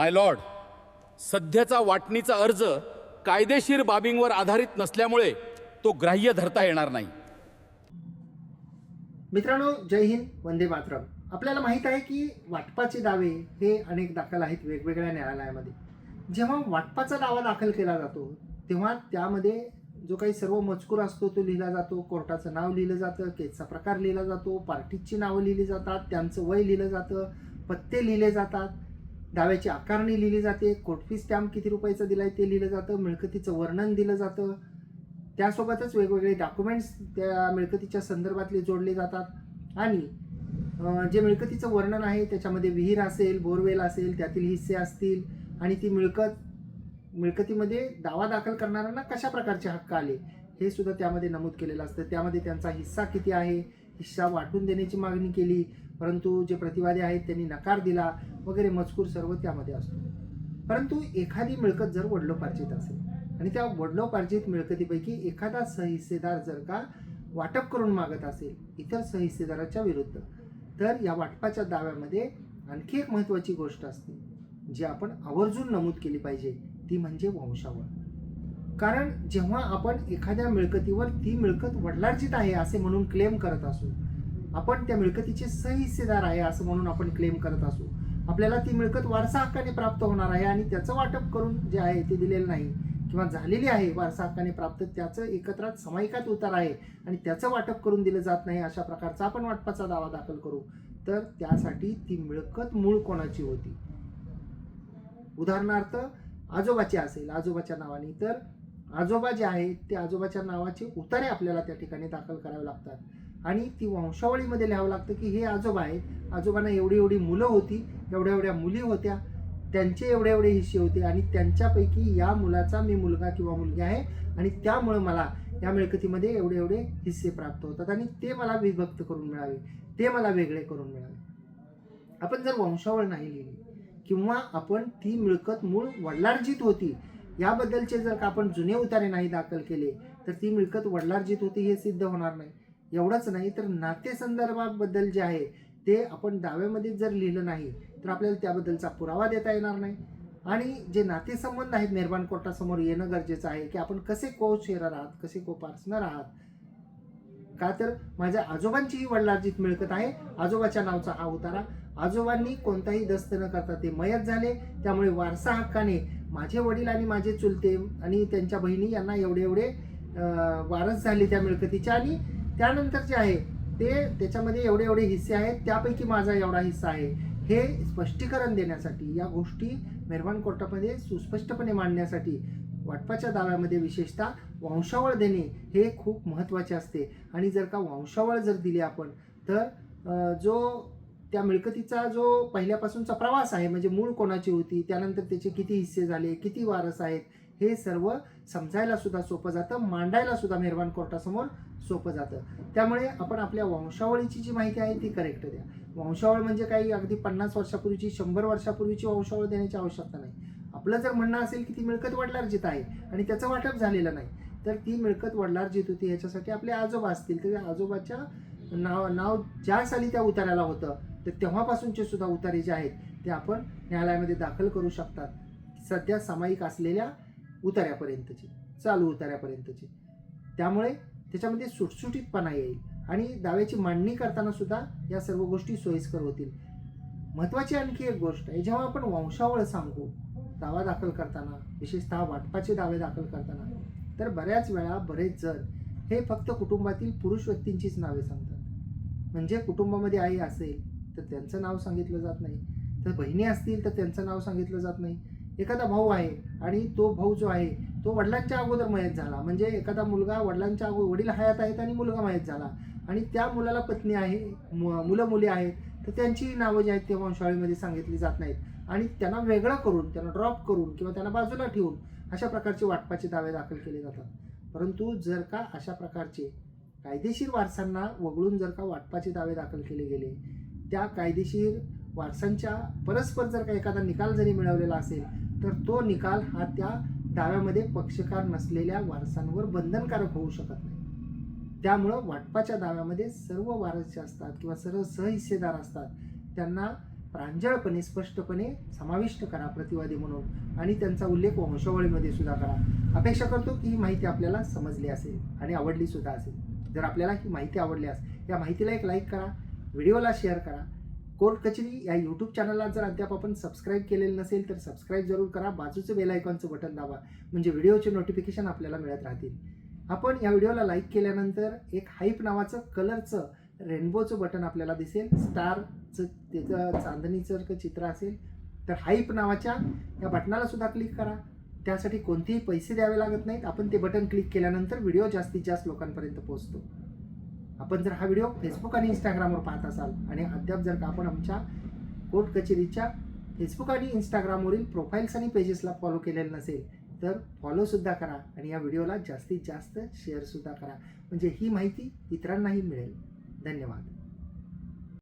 माय Lord सध्याचा वाटणीचा अर्ज कायदेशीर बाबींवर आधारित नसल्यामुळे तो ग्राह्य धरता येणार नाही. मित्रांनो जय हिंद वंदे मातरम. आपल्याला माहीत आहे की वाटपाचे दावे हे अनेक दाखल आहेत वेगवेगळ्या न्यायालयामध्ये. जेव्हा वाटपाचा दावा दाखल केला जातो तेव्हा त्यामध्ये जो काही सर्व मजकूर असतो तो लिहिला जातो कोर्टाचं नाव लिहिलं जातं केसचा प्रकार लिहिला जातो पार्टीची नावं लिहिली जातात त्यांचं वय लिहिलं जातं पत्ते लिहिले जातात. दाव्याची आकारणी लिहिली जाते. कोटफी स्टॅम्प किती रुपयाचं आहे ते लिहिलं जातं. मिळकतीचं वर्णन दिलं जातं. त्यासोबतच वेगवेगळे डॉक्युमेंट्स त्या मिळकतीच्या संदर्भातले जोडले जातात. आणि जे मिळकतीचं वर्णन आहे त्याच्यामध्ये विहीर असेल बोरवेल असेल त्यातील हिस्से असतील आणि ती मिळकत मिळकतीमध्ये दावा दाखल करणाऱ्यांना कशा प्रकारचे हक्क आले हे सुद्धा त्यामध्ये नमूद केलेलं असतं. त्यामध्ये त्यांचा हिस्सा किती आहे हिस्सा वाटून देण्याची मागणी केली परंतु जे प्रतिवादी आहेत त्यांनी नकार दिला वगैरे मजकूर सर्व त्यामध्ये असतो. परंतु एखादी मिळकत जर वडलोपार्जित असेल आणि त्या वडलोपार्जित मिळकतीपैकी एखादा सहिस्सेदार जर का वाटप करून मागत असेल इतर सहिस्सेदाराच्या विरुद्ध तर या वाटपाच्या दाव्यामध्ये आणखी एक महत्त्वाची गोष्ट असते जी आपण आवर्जून नमूद केली पाहिजे ती म्हणजे वंशावळ. कारण जेव्हा आपण एखाद्या मिळकतीवर ती मिळकत वडिलार्जित आहे असे म्हणून क्लेम करत असू आपण त्या मिळकतीचे सहिस्सेदार आहे असं म्हणून आपण क्लेम करत असू आपल्याला ती मिळकत वारसा हक्काने प्राप्त होणार आहे आणि त्याचं वाटप करून जे आहे ते दिलेलं नाही किंवा झालेली आहे वारसा हक्काने प्राप्त त्याचं एकत्रात समायिकात उतार आहे आणि त्याचं वाटप करून दिलं जात नाही अशा प्रकारचा आपण वाटपाचा दावा दाखल करू तर त्यासाठी ती मिळकत मूळ कोणाची होती? उदाहरणार्थ आजोबाची असेल आजोबाच्या नावाने तर आजोबा जे आहेत ते आजोबाच्या नावाचे उतारे आपल्याला त्या ठिकाणी दाखल करावे लागतात. आणि ती वंशावळीमध्ये लिहावं लागतं की हे आजोबा आहेत. आजोबांना एवढी एवढी मुलं होती एवढ्या एवढ्या मुली होत्या त्यांचे एवढे एवढे हिस्से होते आणि त्यांच्यापैकी या मुलाचा मी मुलगा किंवा मुलगी आहे आणि त्यामुळं मला या मिळकतीमध्ये एवढे एवढे हिस्से प्राप्त होतात आणि ते मला विभक्त करून मिळावे ते मला वेगळे करून मिळावे. आपण जर वंशावळ नाही लिहिली किंवा आपण ती मिळकत मूळ वडिलार्जित होती याबद्दलचे जर का आपण जुने उतारे नाही दाखल केले तर ती मिळकत वडिलार्जित होती हे सिद्ध होणार नाही. एवढंच नाही तर नातेसंदर्भाबद्दल जे आहे ते आपण दाव्यामध्ये जर लिहिलं नाही तर आपल्याला त्याबद्दलचा पुरावा देता येणार नाही. आणि जे नातेसंबंध आहेत निर्माण कोर्टासमोर येणं गरजेचं आहे की आपण कसे को शेअरर आहात कसे को आहात. का तर माझ्या आजोबांची ही वडिलार्जित मिळकत आहे आजोबाच्या नावचा हा उतारा. आजोबांनी कोणताही दस्त न करता ते मयत झाले त्यामुळे वारसा हक्काने माझे वडील आणि माझे चुलते आणि त्यांच्या बहिणी यांना एवढे एवढे वारस झाले त्या मिळकतीच्या आणि त्यानंतर जे आहे ते त्याच्यामध्ये एवढे एवढे हिस्से आहेत त्यापैकी माझा एवढा हिस्सा आहे. हे स्पष्टीकरण देण्यासाठी या गोष्टी मेहरबान कोर्टामध्ये सुस्पष्टपणे मांडण्यासाठी वाटपाच्या दाव्यामध्ये विशेषतः वंशावळ देणे हे खूप महत्त्वाचे असते. आणि जर का वंशावळ जर दिली आपण तर जो त्या मिळकतीचा जो पहिल्यापासूनचा प्रवास आहे म्हणजे मूळ कोणाची होती त्यानंतर त्याचे किती हिस्से झाले किती वारस आहेत हे सर्व समजायला सुद्धा सोपं जातं मांडायला सुद्धा मेहरबान कोर्टासमोर सोपं जातं. त्यामुळे आपण आपल्या वंशावळीची जी माहिती आहे ती करेक्ट द्या. वंशावळ म्हणजे काही अगदी पन्नास वर्षापूर्वीची शंभर वर्षापूर्वीची वंशावळ देण्याची आवश्यकता नाही. आपलं जर म्हणणं असेल की ती मिळकत वडलार्जित आहे आणि त्याचं वाटप झालेलं नाही तर ती मिळकत वडलार्जित होती ह्याच्यासाठी आपले आजोबा असतील. तर त्या आजोबाच्या नाव नाव ज्या साली त्या उतारायला होतं तर तेव्हापासूनचे सुद्धा उतारे जे आहेत ते आपण न्यायालयामध्ये दाखल करू शकतात. सध्या सामायिक असलेल्या उतार्यापर्यंतचे चालू उतार्यापर्यंतचे त्यामुळे त्याच्यामध्ये सुटसुटीतपणा येईल आणि दाव्याची मांडणी करताना सुद्धा या सर्व गोष्टी सोयीस्कर होतील. महत्त्वाची आणखी एक गोष्ट आहे जेव्हा आपण वंशावळ सांगू दावा दाखल करताना विशेषतः वाटपाचे दावे दाखल करताना तर बऱ्याच वेळा बरेच जण हे फक्त कुटुंबातील पुरुष व्यक्तींचीच नावे सांगतात. म्हणजे कुटुंबामध्ये आई असेल तर त्यांचं नाव सांगितलं जात नाही. तर बहिणी असतील तर त्यांचं नाव सांगितलं जात नाही. एखादा भाऊ आहे आणि तो भाऊ जो आहे तो वडिलांच्या अगोदर मयत झाला. म्हणजे एखादा मुलगा वडिलांच्या अगोदर वडील हयात आहेत आणि मुलगा मयत झाला. आणि त्या मुलाला पत्नी आहे मु- मुलं मुली आहेत. तर त्यांची नावं जी आहेत ते वंशावळीमध्ये सांगितली जात नाहीत. आणि त्यांना वेगळं करून त्यांना ड्रॉप करून किंवा त्यांना बाजूला ठेवून अशा प्रकारचे वाटपाचे दावे दाखल केले जातात. परंतु जर का अशा प्रकारचे कायदेशीर वारसांना वगळून जर का वाटपाचे दावे दाखल केले गेले त्या कायदेशीर वारसांच्या परस्पर जर का एखादा निकाल जरी मिळवलेला असेल तर तो निकाल हा त्या दाव्यामध्ये पक्षकार नसलेल्या वारसांवर बंधनकारक होऊ शकत नाही. त्यामुळं वाटपाच्या दाव्यामध्ये सर्व वारस जे असतात किंवा सर्व सहहिस्सेदार असतात त्यांना प्रांजळपणे स्पष्टपणे समाविष्ट करा प्रतिवादी म्हणून आणि त्यांचा उल्लेख वंशावळीमध्ये सुद्धा करा. अपेक्षा करतो की ही माहिती आपल्याला समजली असेल आणि आवडली सुद्धा असेल. जर आपल्याला ही माहिती आवडल्यास या माहितीला एक लाईक करा. व्हिडिओला शेअर करा. कोर्ट कचेरी या यूट्यूब चॅनलला जर अद्याप आपण सबस्क्राईब केलेलं नसेल तर सबस्क्राईब जरूर करा. बाजूचं बेल आयकॉनचं बटन दाबा म्हणजे व्हिडिओचे नोटिफिकेशन आपल्याला मिळत राहतील. आपण या व्हिडिओला लाईक केल्यानंतर एक हाईप नावाचं कलरचं रेनबोचं बटन आपल्याला दिसेल. स्टारचं त्याचं चांदणीचं चित्र असेल. तर हाईप नावाच्या या बटनाला सुद्धा क्लिक करा. त्यासाठी कोणतेही पैसे द्यावे लागत नाहीत. आपण ते बटन क्लिक केल्यानंतर व्हिडिओ जास्तीत जास्त लोकांपर्यंत पोहोचतो. आपण जर हा व्हिडिओ फेसबुक आणि इंस्टाग्रामवर पाहत असाल आणि अद्याप जर का आपण आमच्या कोर्ट कचेरीच्या फेसबुक आणि इंस्टाग्रामवरील प्रोफाईल्स आणि पेजेसला फॉलो केलेलं नसेल तर फॉलोसुद्धा करा आणि या व्हिडिओला जास्तीत जास्त शेअरसुद्धा करा. म्हणजे ही माहिती इतरांनाही मिळेल. धन्यवाद.